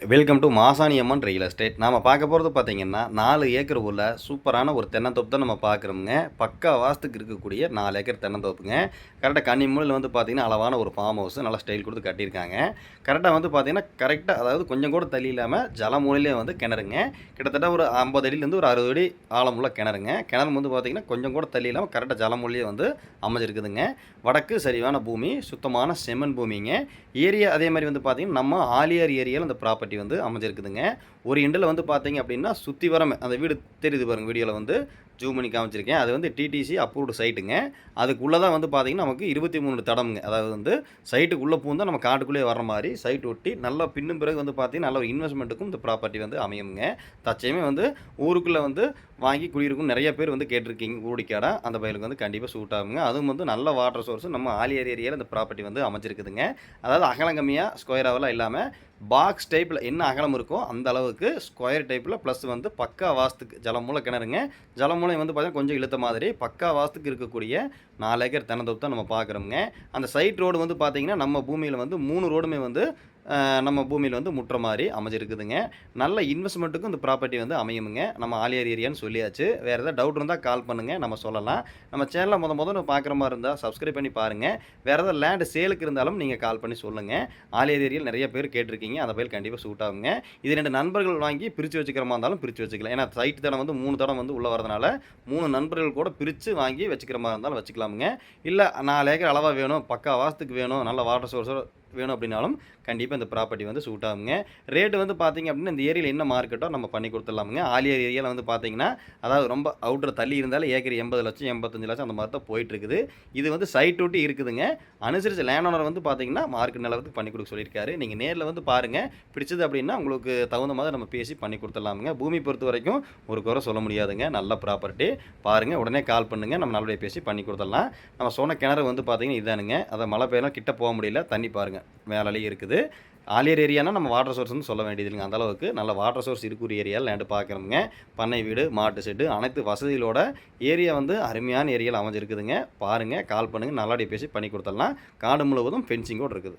Welcome to Masaniamman real estate நாம் பார்க்க போகிறது பார்த்தீங்கன்னா நாலு ஏக்கர் உள்ள சூப்பரான ஒரு தென்னந்தோப்பு தான் நம்ம பார்க்குறோமுங்க. பக்கா வாஸ்துக்கு இருக்கக்கூடிய நாலு ஏக்கர் தென்னந்தோப்புங்க. கரெக்டாக கன்னிமூலையில் வந்து பார்த்தீங்கன்னா அளவான ஒரு ஃபார்ம் ஹவுஸ் நல்லா ஸ்டைல் கொடுத்து கட்டியிருக்காங்க. கரெக்டாக வந்து பார்த்தீங்கன்னா கரெக்டாக அதாவது கொஞ்சம் கூட தள்ளி இல்லாமல் ஜலமூலையிலே வந்து கிணறுங்க. கிட்டத்தட்ட ஒரு ஐம்பது அடியிலேருந்து ஒரு அறுபது அடி ஆழமுள்ள கிணறுங்க. கிணறு வந்து பார்த்தீங்கன்னா கொஞ்சம் கூட தள்ளி இல்லாமல் கரெக்டாக ஜலமூலையே வந்து அமைஞ்சிருக்குதுங்க. வடக்கு சரிவான பூமி சுத்தமான செம்மண் பூமிங்க. ஏரியா அதே மாதிரி வந்து பார்த்தீங்கன்னா நம்ம ஆலியார் ஏரியாவில் அந்த ப்ராப்பர்ட்டி வந்து அமைஞ்சிருக்குதுங்க. ஒரு எண்டில் வந்து பார்த்தீங்க அப்படின்னா சுற்றி வரம் அந்த வீடு தெரியுது பாருங்கள் வீடியோவில் வந்து. ஜூம் பண்ணி காமிச்சிருக்கேன். அது வந்து டிடிசி அப்ரூவ்டு சைட்டுங்க அதுக்குள்ளே தான் வந்து பார்த்தீங்கன்னா நமக்கு இருபத்தி மூணு தடம்ங்க. அதாவது வந்து சைட்டுக்குள்ளே பூந்தா நம்ம காட்டுக்குள்ளேயே வர மாதிரி சைட் ஒட்டி நல்லா பின்னும் பிறகு வந்து பார்த்தீங்கன்னா நல்ல ஒரு இன்வெஸ்ட்மெண்ட்டுக்கும் இந்த ப்ராப்பர்ட்டி வந்து அமையுங்க தச்சையுமே வந்து ஊருக்குள்ளே வந்து வாங்கி குடியிருக்கும் நிறைய பேர் வந்து கேட்டிருக்கீங்க. ஊடிக்காடா அந்த பயிலுக்கு வந்து கண்டிப்பாக சூட் ஆகுங்க. அதுவும் வந்து நல்ல வாட்டர் சோர்ஸ் நம்ம ஆலியர் ஏரியாவில் இந்த ப்ராப்பர்ட்டி வந்து அமைச்சிருக்குதுங்க அதாவது அகலம் கம்மியாக ஸ்கொயராகலாம் இல்லாமல் பாக்ஸ் டைப்பில் என்ன அகலம் இருக்கோ அந்த அளவுக்கு ஸ்கொயர் டைப்பில் ப்ளஸ் வந்து பக்கா வாஸ்துக்கு ஜலமூல கிணறுங்க. ஜலமூல வந்து பார்த்தீங்கன்னா கொஞ்சம் இழுத்த மாதிரி பக்கா வாசத்துக்கு இருக்கக்கூடிய நாலு ஏக்கர் தென்னந்தோப்பு தான் நம்ம பார்க்குறோங்க அந்த சைட் ரோடு வந்து பார்த்திங்கன்னா நம்ம பூமியில் வந்து மூணு ரோடுமே வந்து நம்ம பூமியில் வந்து முட்டுற மாதிரி அமைஞ்சிருக்குதுங்க. நல்ல இன்வெஸ்ட்மெண்ட்டுக்கும் இந்த ப்ராப்பர்ட்டி வந்து அமையுமுங்க. நம்ம ஆலியர் ஏரியான்னு சொல்லியாச்சு. வேறு ஏதாவது டவுட் இருந்தால் கால் பண்ணுங்கள் நம்ம சொல்லலாம். நம்ம சேனலை முத முதல்ல பார்க்குற மாதிரி இருந்தால் சப்ஸ்கிரைப் பண்ணி பாருங்கள் வேறு ஏதாவது லேண்டு சேலுக்கு இருந்தாலும் நீங்கள் கால் பண்ணி சொல்லுங்கள் ஆலியர் ஏரியாவில் நிறைய பேர் கேட்டிருக்கீங்க. அந்த பயில் கண்டிப்பாக சூட் ஆகுங்க. இது ரெண்டு நண்பர்கள் வாங்கி பிரித்து வச்சுக்கிற மாதிரி இருந்தாலும் பிரித்து வச்சுக்கலாம். ஏன்னா சைட்டு தடம் வந்து மூணு தடம் வந்து உள்ளே வரதுனால மூணு நண்பர்கள் கூட பிரித்து வாங்கி வச்சுக்கிற மாதிரி இருந்தாலும் வச்சுக்கலாமுங்க. இல்லை நாலு ஏக்கர் அளவாக வேணும் பக்கா வாசத்துக்கு வேணும் நல்ல வாட்டர் சோர்ஸோட வேணும் அப்படின்னாலும் கண்டிப்பாக இந்த ப்ராப்பர்ட்டி வந்து சூட் ஆகுங்க. ரேட்டு வந்து பார்த்திங்க அப்படின்னா இந்த ஏரியாவில் என்ன மார்க்கெட்டோ நம்ம பண்ணி கொடுத்துடலாமுங்க. ஆலியர் ஏரியாவில் வந்து பார்த்தீங்கன்னா அதாவது ரொம்ப அவுட்டர் தள்ளி இருந்தாலும் ஏக்கர் எண்பது லட்சம் எண்பத்தஞ்சு லட்சம் அந்த மாதிரி தான் போயிட்டுருக்குது. இது வந்து சைட் ஒட்டி இருக்குதுங்க. அனுசரித்து லேண்ட் ஓனர் வந்து பார்த்தீங்கன்னா மார்க்கெட் நிலவரத்துக்கு பண்ணி கொடுக்க சொல்லியிருக்காரு. நீங்கள் நேரில் வந்து பாருங்கள் பிடிச்சது அப்படின்னா உங்களுக்கு தகுந்த மாதிரி நம்ம பேசி பண்ணி கொடுத்துடலாமுங்க. பூமி பொறுத்த வரைக்கும் ஒரு குறை சொல்ல முடியாதுங்க. நல்ல ப்ராப்பர்ட்டி பாருங்கள் உடனே கால் பண்ணுங்கள் நம்ம நல்லபடியாக பேசி பண்ணி கொடுத்துடலாம். நம்ம சொன்ன கிணறு வந்து பார்த்தீங்கன்னா இதானுங்க. அதை மழை பெய்யலாம் கிட்ட போக முடியல. தண்ணி பாருங்கள் மேலாலேயே இருக்குது. ஆலியர் ஏரியானா நம்ம வாட்டர் சோர்ஸ்னு சொல்ல வேண்டியது இல்லைங்க அந்த அளவுக்கு நல்ல வாட்டர் சோர்ஸ் இருக்கிற ஏரியாவில் லேண்டு பார்க்குறோமுங்க பண்ணை வீடு மாட்டு செட்டு அனைத்து வசதிகளோட ஏரியா வந்து அருமையான ஏரியாவில் அமைஞ்சிருக்குதுங்க. பாருங்கள் கால் பண்ணுங்கள் நல்லாடி பேசி பண்ணி கொடுத்துடலாம். காடு முழுவதும் ஃபென்சிங்கோடு இருக்குது.